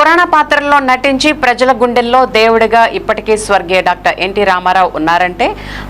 పురాణ పాత్రల్లో నటించి ప్రజల గుండెల్లో దేవుడిగా ఇప్పటికీ స్వర్గీయ డాక్టర్ ఎన్టీ రామారావు ఉన్నారంటే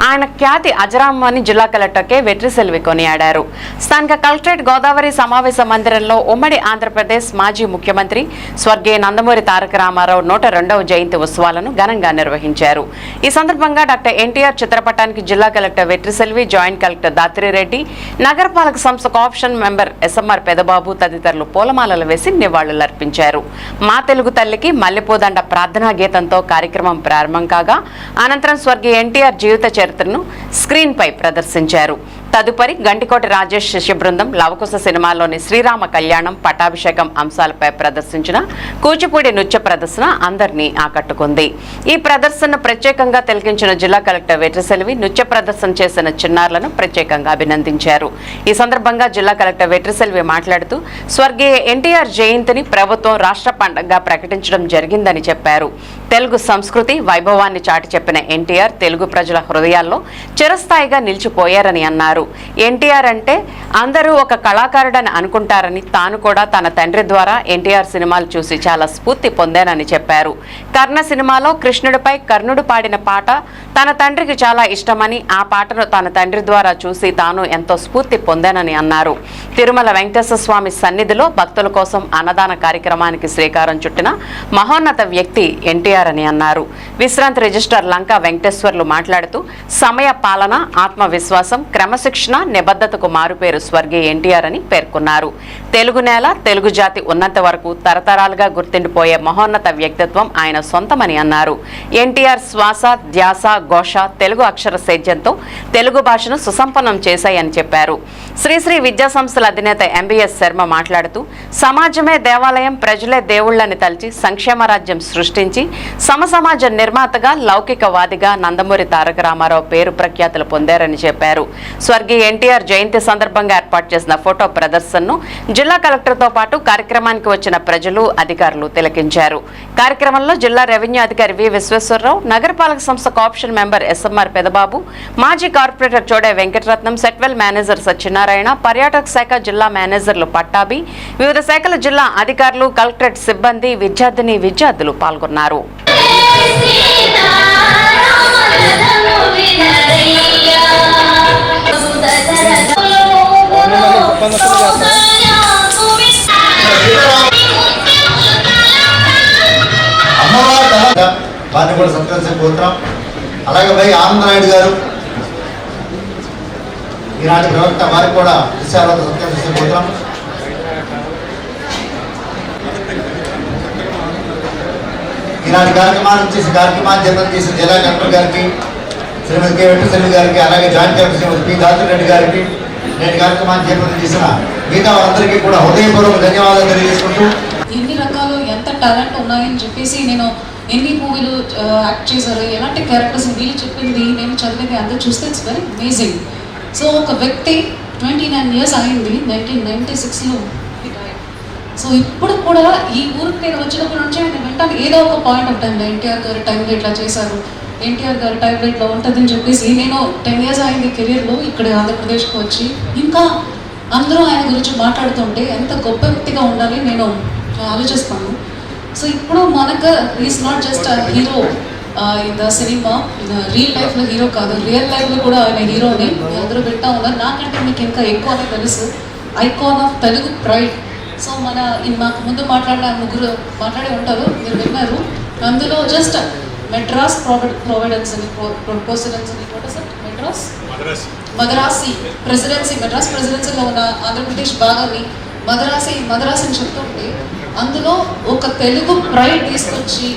ఆయన ఖ్యాతి అజరామని జిల్లా కలెక్టర్కే వెట్రిసెల్వి కొనియాడారు. స్థానిక కలెక్టరేట్ గోదావరి సమావేశ మందిరంలో ఉమ్మడి ఆంధ్రప్రదేశ్ మాజీ ముఖ్యమంత్రి స్వర్గీయ నందమూరి తారక రామారావు నూట రెండవ జయంతి ఉత్సవాలను ఘనంగా నిర్వహించారు. ఈ సందర్భంగా డాక్టర్ ఎన్టీఆర్ చిత్రపటానికి జిల్లా collector Vetriselvi joint collector Dhatrireddy నగరపాలక సంస్థ కాప్షన్ మెంబర్ ఎస్ఎంఆర్ పెదబాబు తదితరులు పూలమాలలు వేసి నివాళులర్పించారు. మా తెలుగు తల్లికి మల్లెపోదండ ప్రార్థనా గీతంతో కార్యక్రమం ప్రారంభం కాగా అనంతరం స్వర్గీయ ఎన్టీఆర్ జీవిత చరిత్రను స్క్రీన్పై ప్రదర్శించారు. తదుపరి గంటికోట రాజేష్ శిష్య బృందం లవకుశ సినిమాలోని శ్రీరామ కళ్యాణం పటాభిషేకం అంశాలపై ప్రదర్శించిన కూచిపూడి నృత్య ప్రదర్శన అందరినీ ఆకట్టుకుంది. ఈ ప్రదర్శన ప్రత్యేకంగా తిలకించిన జిల్లా కలెక్టర్ వెట్రిసెల్వి నృత్య ప్రదర్శన చేసిన చిన్నారులను ప్రత్యేకంగా అభినందించారు. ఈ సందర్భంగా జిల్లా కలెక్టర్ వెట్రిసెల్వి మాట్లాడుతూ స్వర్గీయ ఎన్టీఆర్ జయంతిని ప్రభుత్వం రాష్ట్ర పండగగా ప్రకటించడం జరిగిందని చెప్పారు. తెలుగు సంస్కృతి వైభవాన్ని చాటి చెప్పిన ఎన్టీఆర్ తెలుగు ప్రజల హృదయాల్లో చిరస్థాయిగా నిలిచిపోయారని అన్నారు. ఎన్టీఆర్ అంటే అందరూ ఒక కళాకారుడని అనుకుంటారని తాను కూడా తన తండ్రి ద్వారా ఎన్టీఆర్ సినిమాలు చూసి చాలా స్ఫూర్తి పొందానని చెప్పారు. కర్ణ సినిమాలో కృష్ణుడిపై కర్ణుడు పాడిన పాట తన తండ్రికి చాలా ఇష్టమని ఆ పాటను తన తండ్రి ద్వారా చూసి తాను ఎంతో స్ఫూర్తి పొందానని అన్నారు. తిరుమల వెంకటేశ్వర స్వామి సన్నిధిలో భక్తుల కోసం అన్నదాన కార్యక్రమానికి శ్రీకారం చుట్టిన మహోన్నత వ్యక్తి ఎన్టీఆర్ అని అన్నారు. విశ్రాంతి రిజిస్టార్ లంకా వెంకటేశ్వర్లు మాట్లాడుతూ సమయ పాలన ఆత్మవిశ్వాసం క్రమశిక్షణ నిబద్ధతకు మారుపేరు స్వర్గీయ ఎన్టీఆర్ అని పేర్కొన్నారు. తెలుగు నేల తెలుగు జాతి ఉన్నంత వరకు తరతరాలుగా గుర్తుండిపోయే మహోన్నత వ్యక్తిత్వం ఆయన సొంతమని అన్నారు. ఎన్టీఆర్ శ్వాస ధ్యాస ఘోష తెలుగు అక్షర సేద్యంతో తెలుగు భాషను సుసంపన్నం చేశాయని చెప్పారు. శ్రీశ్రీ విద్యా సంస్థల అధినేత ఎంబీఎస్ శర్మ మాట్లాడుతూ సమాజమే దేవాలయం ప్రజలే దేవుళ్ళని తలిచి సంక్షేమ రాజ్యం సృష్టించి సమసమాజ నిర్మాతగా లౌకికవాదిగా నందమూరి తారక రామారావు పేరు ప్రఖ్యాతులు పొందారని చెప్పారు. స్వర్గీయ ఎన్టీఆర్ జయంతి సందర్భంగా ఏర్పాటు చేసిన ఫోటో ప్రదర్శనను జిల్లా కలెక్టర్తో పాటు కార్యక్రమానికి వచ్చిన ప్రజలు అధికారులు తిలకించారు. కార్యక్రమంలో జిల్లా రెవెన్యూ అధికారి వి విశ్వేశ్వరరావు నగరపాలక సంస్థ కోఆప్షన్ మెంబర్ ఎస్ఎంఆర్ పెదబాబు మాజీ కార్పొరేటర్ చోడే వెంకటరత్నం సెట్వెల్ మేనేజర్ సత్యనారాయణ పర్యాటక శాఖ జిల్లా మేనేజర్లు పట్టాభి వివిధ శాఖల జిల్లా అధికారులు కలెక్టరేట్ సిబ్బంది విద్యార్థిని విద్యార్థులు పాల్గొన్నారు. అమ్మవారి వారిని కూడా సత్కరించబోతున్నాం అలాగే భయ ఆనందనాయుడు గారు ఈనాటి ప్రవక్త వారికి కూడా విషయాలతో సత్కరించబోతున్నాం ఈనాటి కార్యక్రమాన్ని చేసి కార్యక్రమాన్ని జనరల్ చేసిన జిల్లా కలెక్టర్ గారికి శ్రీమతి కె వెంకటశ్రీ గారికి అలాగే joint collector Shrimati P Dasireddy గారికి నేటి కార్యక్రమాన్ని చేపట్టి చేసిన మిగతా వారందరికీ కూడా హృదయపూర్వక ధన్యవాదాలు తెలియజేసుకుంటూ. ఎన్ని రకాలు ఎంత టాలెంట్ ఉన్నాయని చెప్పేసి నేను ఎన్ని మూవీలు యాక్ట్ చేశారు ఎలాంటి క్యారెక్టర్స్ వీళ్ళు చెప్పింది నేను చదివింది అందరూ చూస్తే ఇట్స్ వెరీ అమేజింగ్ సో ఒక వ్యక్తి ట్వంటీ నైన్ ఇయర్స్ అయింది నైన్టీన్ నైన్టీ సిక్స్లో సో ఇప్పుడు కూడా ఈ ఊరికి నేను వచ్చినప్పటి నుంచి నేను వెంటనే. ఏదో ఒక పాయింట్ ఆఫ్ టైంలో ఎన్టీఆర్ గారు టైంలో ఇట్లా చేశారు. ఎన్టీఆర్ గారు టైంలో ఇట్లా ఉంటుందని చెప్పేసి నేను టెన్ ఇయర్స్ అయింది కెరీర్లో ఇక్కడ ఆంధ్రప్రదేశ్కి వచ్చి. ఇంకా అందరూ ఆయన గురించి మాట్లాడుతుంటే ఎంత గొప్ప వ్యక్తిగా ఉండాలి నేను ఆలోచిస్తాను. సో ఇప్పుడు మనకు is not just hero the cinema real లైఫ్లో హీరో కాదు రియల్ లైఫ్లో కూడా ఆయన హీరోని అందరూ వింటా ఉన్నారు. నాకంటే మీకు ఇంకా ఎక్కువ తెలుసు. Icon of Telugu pride so మన మాకు ముందు మాట్లాడిన ముగ్గురు మాట్లాడి ఉంటారు. మీరు విన్నారు. అందులో జస్ట్ మెడ్రాస్ ప్రొవైడ్ ప్రొవైడెన్స్ అని ప్రొపోసిడెన్స్ అని is it? Madras Madrasi presidency Madras ప్రెసిడెన్సీలో ఉన్న ఆంధ్రప్రదేశ్ భాగాన్ని మద్రాసి మద్రాస్ అని చెప్తుంటే అందులో ఒక తెలుగు ప్రైడ్ తీసుకొచ్చి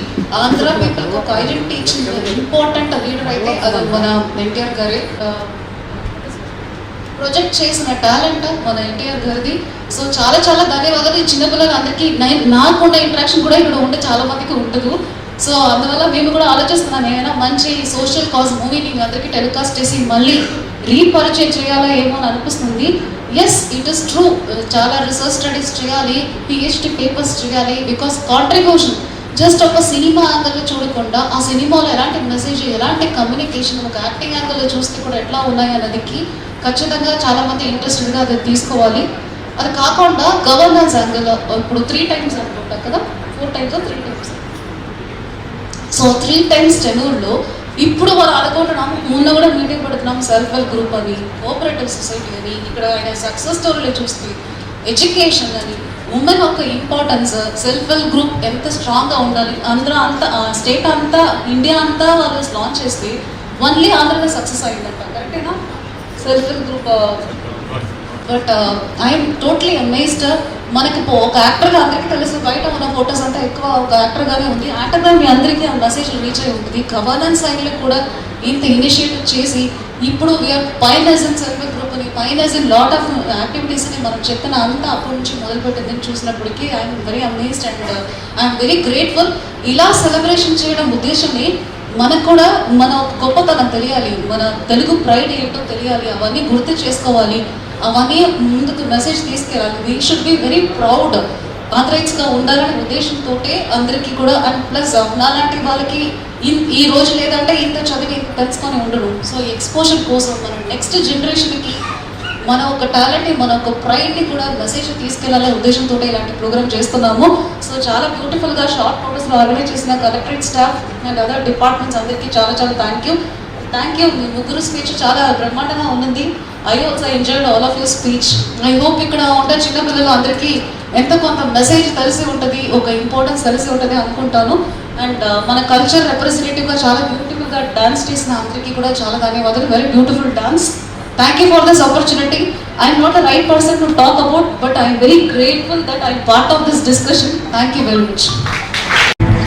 ఆంధ్ర పీపుల్కి ఒక ఐడెంటిటీ ఇచ్చిన ఇంపార్టెంట్ లీడర్ అయితే అది మన ఎన్టీఆర్ గారే ప్రొజెక్ట్ చేసిన టాలెంట్ మన ఎన్టీఆర్ గారిది. సో చాలా చాలా ధన్యవాదాలు. ఈ చిన్నపిల్లలు అందరికీ నాకు ఉన్న ఇంట్రాక్షన్ కూడా ఇక్కడ ఉంటే చాలా మందికి ఉండదు. సో అందువల్ల మేము కూడా ఆలోచిస్తున్నాను ఏమైనా మంచి సోషల్ కాజ్ మూవీని అందరికీ టెలికాస్ట్ చేసి మళ్ళీ రీపరిచయం చేయాలా ఏమో అని అనిపిస్తుంది. ఎస్ ఇట్ ఇస్ ట్రూ చాలా రీసెర్చ్ స్టడీస్ చేయాలి పిహెచ్డి పేపర్స్ చేయాలి బికాస్ కాంట్రిబ్యూషన్ జస్ట్ ఒక సినిమా యాంగిల్లో చూడకుండా ఆ సినిమాలో ఎలాంటి మెసేజ్ ఎలాంటి కమ్యూనికేషన్ ఒక యాక్టింగ్ యాంగిల్లో చూస్తే కూడా ఎట్లా ఉన్నాయి అన్నదికి ఖచ్చితంగా చాలా మంది ఇంట్రెస్టెడ్గా అది తీసుకోవాలి. అది కాకుండా గవర్నెన్స్ యాంగిల్ uh, ఇప్పుడు త్రీ టైమ్స్ అనుకుంటా కదా four times three times so three times టెన్యూర్లో ఇప్పుడు వాళ్ళు అనుకుంటున్నాము మొన్న కూడా మీటింగ్ పెడుతున్నాం సెల్ఫ్ హెల్ప్ గ్రూప్ అని కోఆపరేటివ్ సొసైటీ అని ఇక్కడ ఆయన సక్సెస్ స్టోరీలో చూస్తే ఎడ్యుకేషన్ అని ఉమెన్ యొక్క ఇంపార్టెన్స్ సెల్ఫ్ హెల్ప్ గ్రూప్ ఎంత స్ట్రాంగ్గా ఉండాలి అందరూ అంతా స్టేట్ అంతా ఇండియా అంతా వాళ్ళు లాంచ్ చేస్తే ఓన్లీ ఆంధ్రలో సక్సెస్ అయిందంట కరెక్టేనా self help group but I'm totally amazed మనకి ఒక యాక్టర్గా అందరికీ తెలుసు బయట ఉన్న ఫొటోస్ అంతా ఎక్కువ ఒక యాక్టర్గానే ఉంది. యాక్టర్గా మీ అందరికీ ఆ మెసేజ్ రీచ్ అయి ఉంటుంది. గవర్నెన్స్ సైడ్లో కూడా ఇంత ఇనిషియేటివ్ చేసి ఇప్పుడు వీఆర్ ఇన్ సర్వే గ్రూప్ అని పైనజన్ లాట్ ఆఫ్ యాక్టివిటీస్ని మనం చెప్పిన అంతా అప్పటి నుంచి మొదలుపెట్టిందని చూసినప్పటికీ I'm very amazed and I'm very grateful ఇలా సెలబ్రేషన్ చేయడం ఉద్దేశమే మనకు కూడా మన గొప్పతనం తెలియాలి. మన తెలుగు ప్రైడ్ ఏంటో తెలియాలి. అవన్నీ గుర్తు చేసుకోవాలి. అవన్నీ ముందుకు మెసేజ్ తీసుకెళ్ళాలి. We should be very proud ఆథరైట్స్గా ఉండాలనే ఉద్దేశంతో అందరికీ కూడా అండ్ ప్లస్ నాలాంటి వాళ్ళకి ఇన్- ఈ రోజు లేదంటే ఇంత చదివి తెలుసుకొని ఉండరు. సో ఎక్స్పోజర్ కోసం మనం నెక్స్ట్ జనరేషన్కి మన ఒక టాలెంట్ని మన ఒక ప్రైడ్ని కూడా మెసేజ్ తీసుకెళ్ళాలనే ఉద్దేశంతో ఇలాంటి ప్రోగ్రామ్ చేస్తున్నాము. సో చాలా బ్యూటిఫుల్గా షార్ట్ నోటీస్లో ఆర్గనైజ్ చేసిన collectorate staff and other departments అందరికీ చాలా చాలా థ్యాంక్ యూ థ్యాంక్ యూ మీ ముగ్గురు స్పీచ్ చాలా బ్రహ్మాండంగా ఉంది I also enjoyed all of your speech I hope ఇక్కడ ఉండే చిన్నపిల్లలు అందరికీ ఎంత కొంత మెసేజ్ తెలిసి ఉంటుంది ఒక ఇంపార్టెన్స్ తెలిసి ఉంటుంది అనుకుంటాను. అండ్ uh, మన కల్చర్ రిప్రజెంటేటివ్గా చాలా బ్యూటిఫుల్గా డాన్స్ చేసిన అందరికీ కూడా చాలా ధన్యవాదాలు. Very beautiful dance thank you for this opportunity I'm not a right person to talk about but I'm very grateful that I part of this discussion thank you very much